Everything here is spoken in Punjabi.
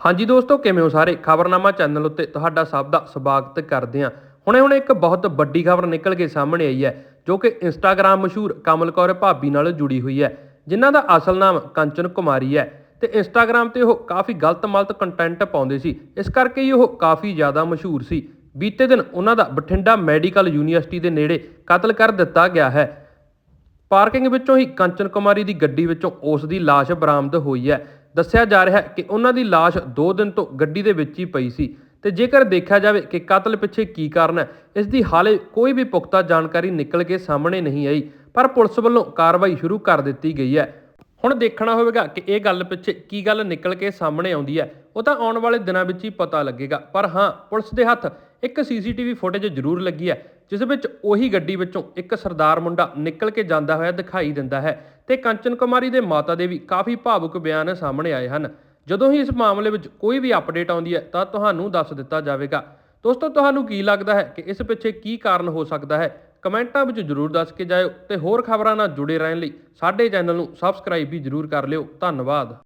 ਹਾਂਜੀ ਦੋਸਤੋ, ਕਿਵੇਂ ਹੋ ਸਾਰੇ? ਖਬਰਨਾਮਾ ਚੈਨਲ ਉੱਤੇ ਤੁਹਾਡਾ ਸਭ ਦਾ ਸਵਾਗਤ ਕਰਦੇ ਹਾਂ। ਹੁਣੇ ਹੁਣੇ ਇੱਕ ਬਹੁਤ ਵੱਡੀ ਖਬਰ ਨਿਕਲ ਕੇ ਸਾਹਮਣੇ ਆਈ ਹੈ, ਜੋ ਕਿ ਇੰਸਟਾਗ੍ਰam ਮਸ਼ਹੂਰ ਕਮਲ ਕੌਰ ਭਾਬੀ ਨਾਲ ਜੁੜੀ ਹੋਈ ਹੈ, ਜਿਨ੍ਹਾਂ ਦਾ ਅਸਲ ਨਾਮ ਕੰਚਨ ਕੁਮਾਰੀ ਹੈ। ਤੇ ਇੰਸਟਾਗ੍ਰam ਤੇ ਉਹ ਕਾਫੀ ਗਲਤ ਮਲਤ ਕੰਟੈਂਟ ਪਾਉਂਦੇ ਸੀ। ਇਸ ਕਰਕੇ ਹੀ ਉਹ ਕਾਫੀ ਜ਼ਿਆਦਾ ਮਸ਼ਹੂਰ ਸੀ। ਬੀਤੇ ਦਿਨ ਉਹਨਾਂ ਦਾ ਬਠਿੰਡਾ ਮੈਡੀਕਲ ਯੂਨੀਵਰਸਿਟੀ ਦੇ ਨੇੜੇ ਕਤਲ ਕਰ ਦਿੱਤਾ ਗਿਆ ਹੈ। ਪਾਰਕਿੰਗ ਵਿੱਚੋਂ ਹੀ ਕੰਚਨ ਕੁਮਾਰੀ ਦੀ ਗੱਡੀ ਵਿੱਚੋਂ ਉਸ ਦੀ ਲਾਸ਼ ਬਰਾਮਦ ਹੋਈ ਹੈ। ਦੱਸਿਆ ਜਾ ਰਿਹਾ ਹੈ ਕਿ ਉਹਨਾਂ ਦੀ ਲਾਸ਼ 2 ਦਿਨ ਤੋਂ ਗੱਡੀ ਦੇ ਵਿੱਚ ਹੀ ਪਈ ਸੀ ਤੇ ਜੇਕਰ ਦੇਖਿਆ ਜਾਵੇ ਕਿ ਕਤਲ ਪਿੱਛੇ ਕੀ ਕਾਰਨ ਹੈ, ਇਸ ਦੀ ਹਾਲੇ ਕੋਈ ਵੀ ਪੁਖਤਾ ਜਾਣਕਾਰੀ ਨਿਕਲ ਕੇ ਸਾਹਮਣੇ ਨਹੀਂ ਆਈ, ਪਰ ਪੁਲਿਸ ਵੱਲੋਂ ਕਾਰਵਾਈ ਸ਼ੁਰੂ ਕਰ ਦਿੱਤੀ ਗਈ ਹੈ। ਹੁਣ ਦੇਖਣਾ ਹੋਵੇਗਾ ਕਿ ਇਹ ਗੱਲ ਪਿੱਛੇ ਕੀ ਗੱਲ ਨਿਕਲ ਕੇ ਸਾਹਮਣੇ ਆਉਂਦੀ ਹੈ, ਉਹ ਤਾਂ ਆਉਣ ਵਾਲੇ ਦਿਨਾਂ ਵਿੱਚ ਹੀ ਪਤਾ ਲੱਗੇਗਾ, ਪਰ ਹਾਂ, ਪੁਲਿਸ ਦੇ ਹੱਥ ਇੱਕ ਸੀਸੀਟੀਵੀ ਫੁਟੇਜ ਜ਼ਰੂਰ ਲੱਗੀ ਹੈ, ਜਿਸ ਵਿੱਚ ਉਹੀ ਗੱਡੀ ਵਿੱਚੋਂ ਇੱਕ ਸਰਦਾਰ ਮੁੰਡਾ ਨਿਕਲ ਕੇ ਜਾਂਦਾ ਹੋਇਆ ਦਿਖਾਈ ਦਿੰਦਾ ਹੈ ਤੇ ਕੰਚਨ ਕੁਮਾਰੀ ਦੇ ਮਾਤਾ ਦੇ ਵੀ ਕਾਫੀ ਭਾਵੁਕ ਬਿਆਨ ਸਾਹਮਣੇ ਆਏ ਹਨ। ਜਦੋਂ ਹੀ ਇਸ ਮਾਮਲੇ ਵਿੱਚ ਕੋਈ ਵੀ ਅਪਡੇਟ ਆਉਂਦੀ ਹੈ, ਤਾਂ ਤੁਹਾਨੂੰ ਦੱਸ ਦਿੱਤਾ ਜਾਵੇਗਾ। ਦੋਸਤੋ, ਤੁਹਾਨੂੰ ਕੀ ਲੱਗਦਾ ਹੈ ਕਿ ਇਸ ਪਿੱਛੇ ਕੀ ਕਾਰਨ ਹੋ ਸਕਦਾ ਹੈ? ਕਮੈਂਟਾਂ ਵਿੱਚ ਜਰੂਰ ਦੱਸ ਕੇ ਜਾਇਓ ਤੇ ਹੋਰ ਖਬਰਾਂ ਨਾਲ ਜੁੜੇ ਰਹਿਣ ਲਈ ਸਾਡੇ ਚੈਨਲ ਨੂੰ ਸਬਸਕ੍ਰਾਈਬ ਵੀ ਜਰੂਰ ਕਰ ਲਿਓ। ਧੰਨਵਾਦ।